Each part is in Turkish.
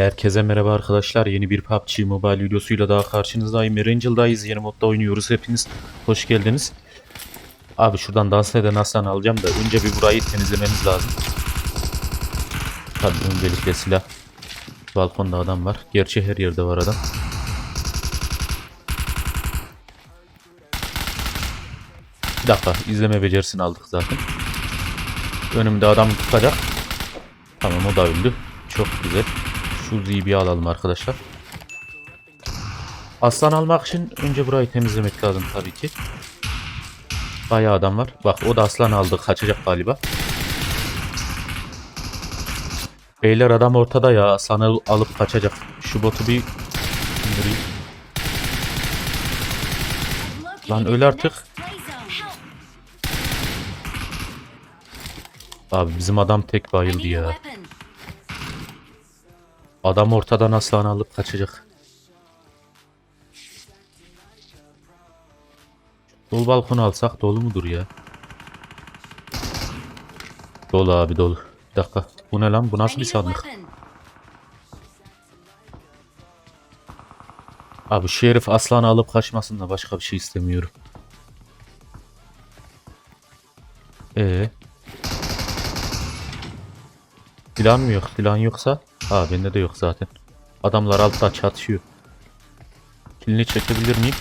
Herkese merhaba arkadaşlar. Yeni bir PUBG Mobile videosuyla daha karşınızdayım. Erangel'dayız. Yeni modda oynuyoruz. Hepiniz hoş geldiniz. Abi şuradan dans eden aslan alacağım da önce bir burayı temizlememiz lazım. Tabii öncelikle silah. Balkonda adam var. Gerçi her yerde var adam. Bir dakika izleme becerisini aldık zaten. Önümde adam tutacak. Tamam o da öldü. Çok güzel. Şu bir alalım arkadaşlar. Aslan almak için önce burayı temizlemek lazım tabii ki. Bayağı adam var. Bak o da aslan aldı. Kaçacak galiba. Beyler adam ortada ya. Sana alıp kaçacak. Şu botu bir indireyim. Lan öl artık. Abi bizim adam tek bayıldı ya. Adam ortadan aslan alıp kaçacak. Dolu balkonu alsak dolu mudur ya? Dolu abi dolu. Bir dakika. Bu ne lan? Bu nasıl bir sandık? Abi şu herif aslanı alıp kaçmasın da başka bir şey istemiyorum. Ee. Silahın mı yok? Silahın yoksa? Ha bende de yok zaten. Adamlar altta çatışıyor. Kilini çekebilir miyim?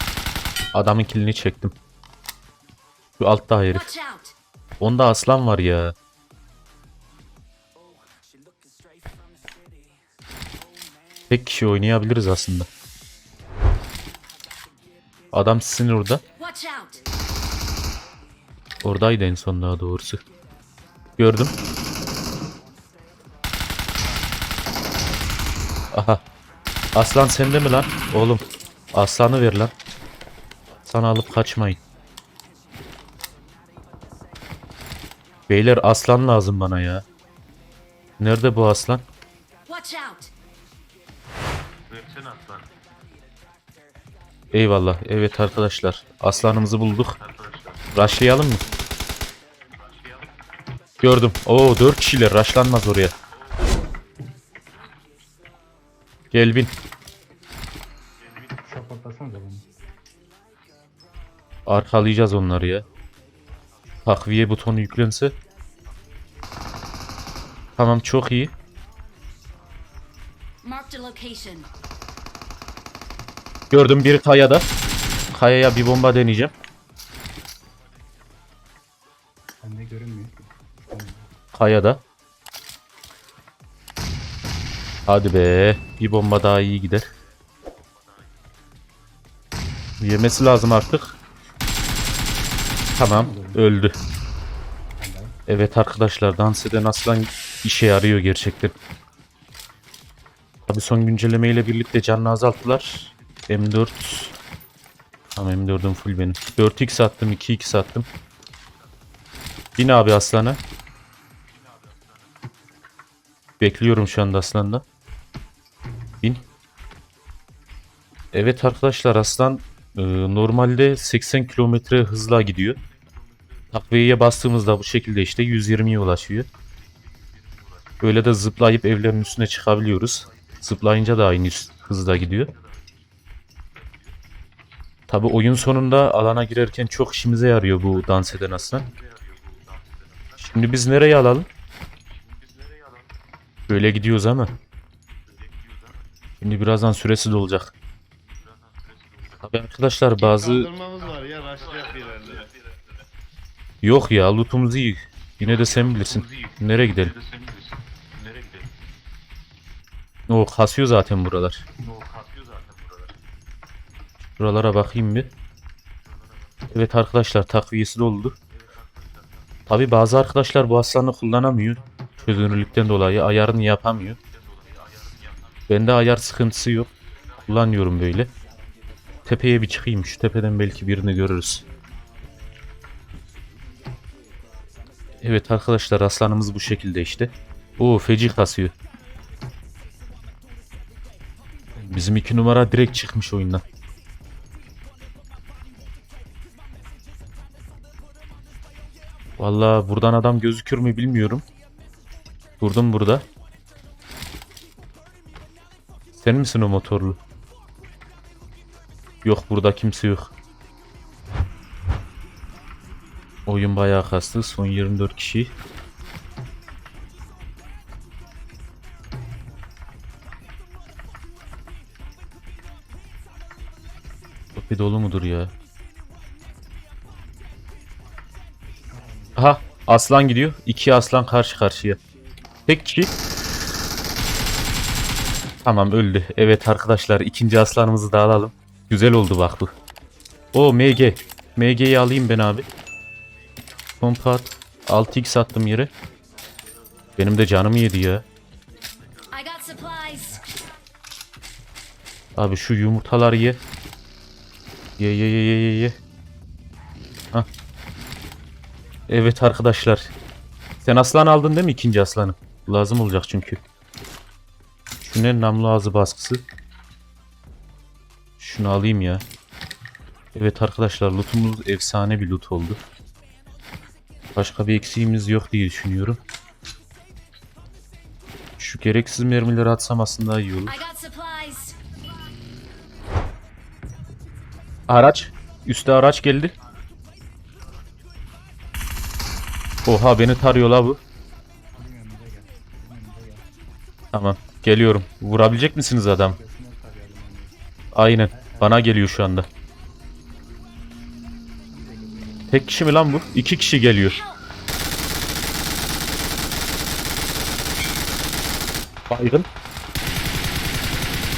Adamın kilini çektim. Şu altta herif. Onda aslan var ya. Tek kişi oynayabiliriz aslında. Adam sizin orada. Oradaydı en son daha doğrusu. Gördüm. Aha. Aslan sende mi lan? Oğlum. Aslanı ver lan. Sana alıp kaçmayın. Beyler aslan lazım bana ya. Nerede bu aslan? Eyvallah. Evet arkadaşlar. Aslanımızı bulduk. Rushlayalım mı? Gördüm. Oo 4 kişiler. Rushlanmaz oraya. Gel bin. Supportlasanıza bunu. Arkalayacağız onları ya. Takviye butonu yüklense. Tamam çok iyi. Gördüm biri kayada. Kayaya bir bomba deneyeceğim. Bende görünmüyor. Kayada. Hadi be. Bir bomba daha iyi gider. Yemesi lazım artık. Tamam. Öldü. Evet arkadaşlar dans eden aslan işe yarıyor gerçekten. Tabi son güncelleme ile birlikte canını azalttılar. M4 Tamam M4'üm full benim. 4x attım 2x attım. Bin abi aslana. Bekliyorum şu anda aslanda. Evet arkadaşlar aslan e, normalde 80 kilometre hızla gidiyor. Takviyeye bastığımızda bu şekilde işte 120'ye ulaşıyor. Böyle de zıplayıp evlerin üstüne çıkabiliyoruz. Zıplayınca da aynı hızda gidiyor. Tabi oyun sonunda alana girerken çok işimize yarıyor bu dans eden aslan. Şimdi biz nereye alalım? Böyle gidiyoruz ama. Şimdi birazdan süresi dolacak. Tabi arkadaşlar bazı... Kaldırmamız var ya bir. Yok ya lootumuz iyi. Yine de sen bilirsin. Nereye gidelim? O kasıyor zaten buralar. Buralara bakayım bir. Evet arkadaşlar takviyesi doldu. Tabi bazı arkadaşlar bu aslanı kullanamıyor. Çözünürlükten dolayı ayarını yapamıyor. Bende ayar sıkıntısı yok. Kullanıyorum böyle. Tepeye bir çıkayım. Şu tepeden belki birini görürüz. Evet arkadaşlar aslanımız bu şekilde işte. Oo feci kasıyor. Bizim iki numara direkt çıkmış oyundan. Vallahi buradan adam gözükür mü bilmiyorum. Durdum burada. Sen misin o motorlu? Yok burada kimse yok. Oyun bayağı kastı. Son 24 kişi. Topi dolu mudur ya? Aha aslan gidiyor. İki aslan karşı karşıya. Tek kişi. Tamam öldü. Evet arkadaşlar ikinci aslanımızı da alalım. Güzel oldu bak bu. O MG. MG'yi alayım ben abi. Pompa at. 6x attım yere. Benim de canımı yedi ya. Abi şu yumurtaları ye. Ye ye ye ye ye ye. Hah. Evet arkadaşlar. Sen aslan aldın değil mi ikinci aslanı? Lazım olacak çünkü. Şu ne namlu ağzı baskısı. Şunu alayım ya. Evet arkadaşlar lootumuz efsane bir loot oldu. Başka bir eksiğimiz yok diye düşünüyorum. Şu gereksiz mermileri atsam aslında iyi olur. Araç. Üste araç geldi. Oha beni tarıyor la bu. Tamam. Geliyorum. Vurabilecek misiniz adam? Aynen. Bana geliyor şu anda. Tek kişi mi lan bu? İki kişi geliyor. Baygın.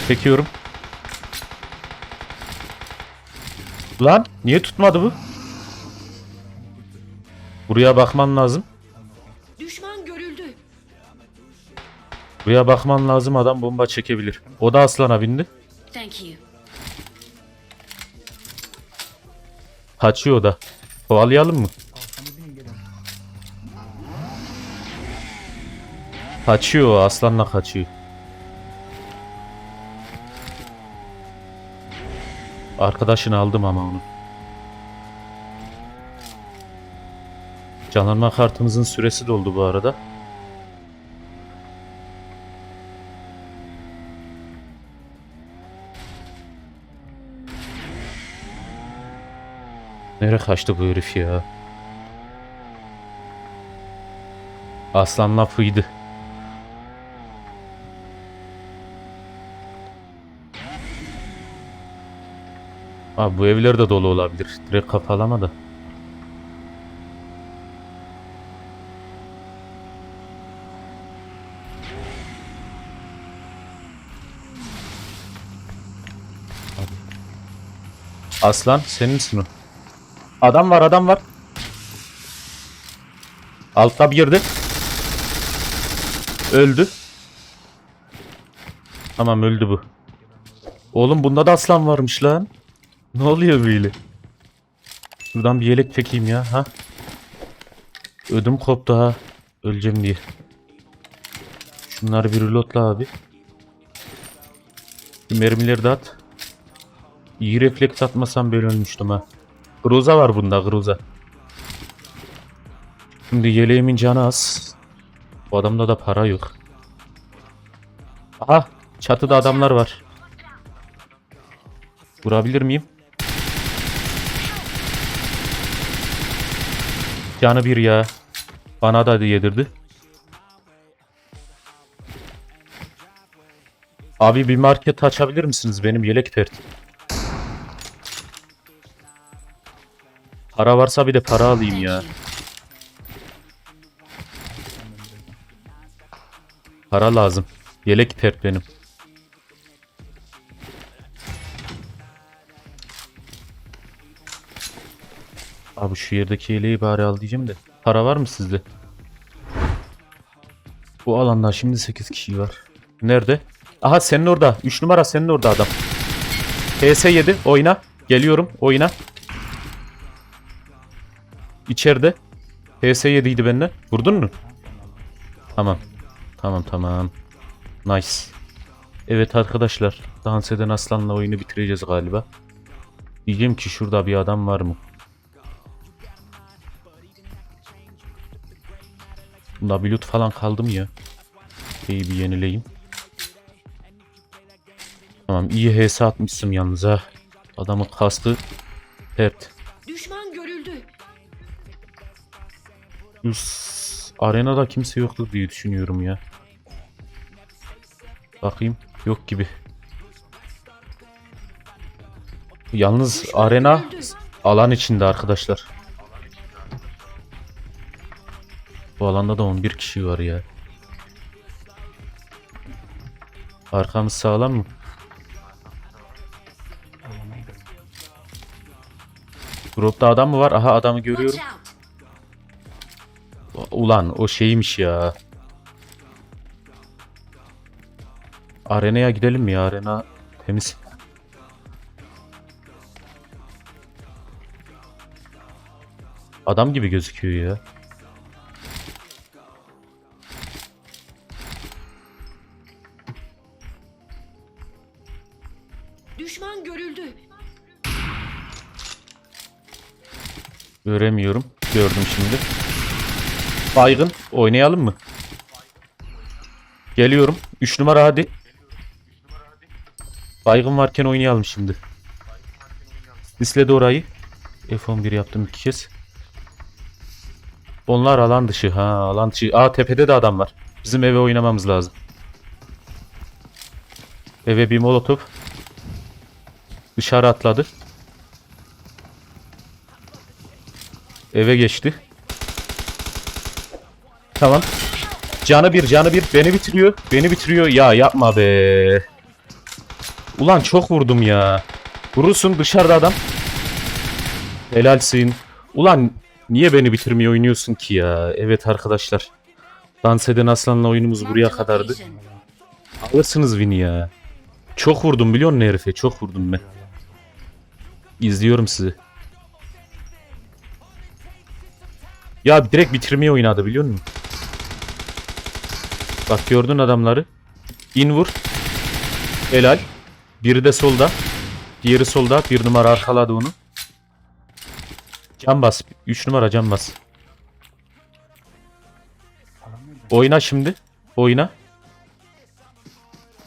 Çekiyorum. Lan niye tutmadı bu? Buraya bakman lazım. Düşman görüldü. Buraya bakman lazım adam bomba çekebilir. O da aslana bindi. Thank you. Kaçıyor da. Kovalayalım mı? Kaçıyor aslanla kaçıyor. Arkadaşını aldım ama onu. Canlanma kartımızın süresi doldu bu arada. Nereye kaçtı bu herif ya? Aslan lafıydı. Abi bu evler de dolu olabilir. Direkt kafalama da. Aslan senin o? Adam var adam var. Altta bir girdi. Öldü. Tamam öldü bu. Oğlum bunda da aslan varmış lan. Ne oluyor böyle? Şuradan bir yelek çekeyim ya ha. Ödüm koptu ha. Öleceğim diye. Şunları bir reloadla abi. Mermileri de at. İyi refleks atmasam böyle ölmüştüm ha. Groza var bunda groza. Şimdi yeleğimin canı az. Bu adamda da para yok. Aha çatıda adamlar var. Vurabilir miyim? Canı bir ya. Bana da yedirdi. Abi bir market açabilir misiniz? Benim yelek pert. Para varsa bir de para alayım ya. Para lazım. Yelek pert benim. Abi şu yerdeki yeleği bari al diyeceğim de. Para var mı sizde? Bu alanda şimdi 8 kişi var. Nerede? Aha senin orada. 3 numara senin orada adam. PS7 oyna. Geliyorum oyna. İçeride. PS7 idi benden. Vurdun mu? Tamam. Tamam tamam. Nice. Evet arkadaşlar. Dans eden aslanla oyunu bitireceğiz galiba. Diyeceğim ki şurada bir adam var mı? Bunda bir loot falan kaldı mı ya? Şeyi bir yenileyim. Tamam iyi HS atmışsın yalnız ha. Adamın kastı pert. Üs, arenada kimse yoktur diye düşünüyorum ya. Bakayım. Yok gibi. Yalnız arena alan içinde arkadaşlar. Bu alanda da 11 kişi var ya. Arkamız sağlam mı? Grupta adam mı var? Aha adamı görüyorum. Ulan o şeymiş ya. Arenaya gidelim mi ya? Arena temiz. Adam gibi gözüküyor ya. Düşman görüldü. Göremiyorum. Gördüm şimdi. Baygın. Oynayalım mı? Geliyorum. 3 numara hadi. Baygın varken oynayalım şimdi. Sisledi orayı. F11 yaptım iki kez. Onlar alan dışı. Ha alan dışı. Aa tepede de adam var. Bizim eve oynamamız lazım. Eve bir molotof. Dışarı atladı. Eve geçti. Tamam. Canı bir, canı bir. Beni bitiriyor. Beni bitiriyor. Ya yapma be. Ulan çok vurdum ya. Vurursun dışarıda adam. Helalsin. Ulan niye beni bitirmeye oynuyorsun ki ya? Evet arkadaşlar. Dans eden aslanla oyunumuz buraya kadardı. Alırsınız Vin'i ya. Çok vurdum biliyor musun herife? Çok vurdum ben. İzliyorum sizi. Ya direkt bitirmeye oynadı biliyor musun? Bak gördün adamları. İn vur. Helal. Biri de solda. Diğeri solda. Bir numara arkaladı onu. Can bas. 3 numara can bas. Oyna şimdi. Oyna.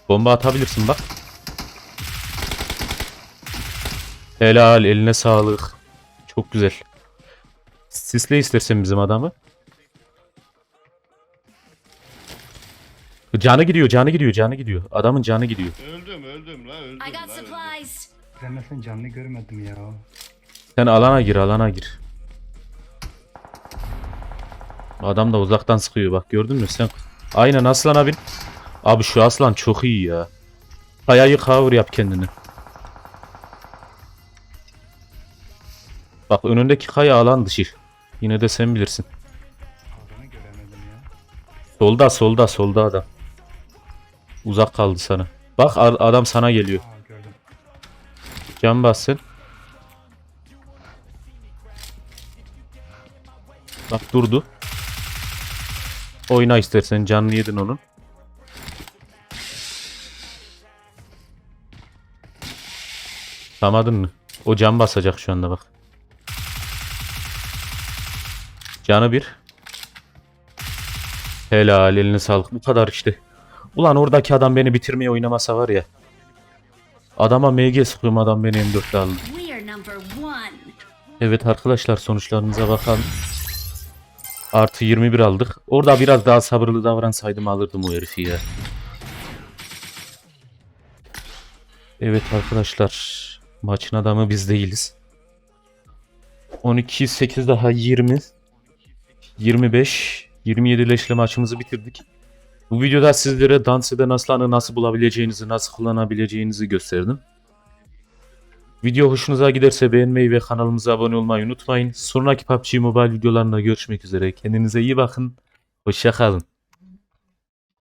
Bomba atabilirsin bak. Helal eline sağlık. Çok güzel. Sisle istersen bizim adamı. Canı gidiyor, canı gidiyor, canı gidiyor. Adamın canı gidiyor. Öldüm öldüm la öldüm I la got öldüm. supplies. Ben mesela canlı görmedim ya. Sen alana gir, alana gir. Adam da uzaktan sıkıyor bak gördün mü sen? Aynen aslan abin. Abi şu aslan çok iyi ya. Kayayı cover yap kendini. Bak önündeki kaya alan dışı. Yine de sen bilirsin. Alanı göremedim ya. Solda solda solda adam. Uzak kaldı sana. Bak adam sana geliyor. Can bassın. Bak durdu. Oyna istersen canlı yedin onun. Tutamadın mı? O can basacak şu anda bak. Canı bir. Helal eline sağlık. Bu kadar işte. Ulan oradaki adam beni bitirmeye oynamasa var ya. Adama MG sıkıyorum adam beni M4'te aldı. Evet arkadaşlar sonuçlarımıza bakalım. Artı 21 aldık. Orada biraz daha sabırlı davransaydım alırdım o herifi ya. Evet arkadaşlar. Maçın adamı biz değiliz. 12 8 daha 20 25 27 leşle maçımızı bitirdik. Bu videoda sizlere dans eden aslanı nasıl bulabileceğinizi, nasıl kullanabileceğinizi gösterdim. Video hoşunuza giderse beğenmeyi ve kanalımıza abone olmayı unutmayın. Sonraki PUBG Mobile videolarında görüşmek üzere. Kendinize iyi bakın. Hoşça kalın.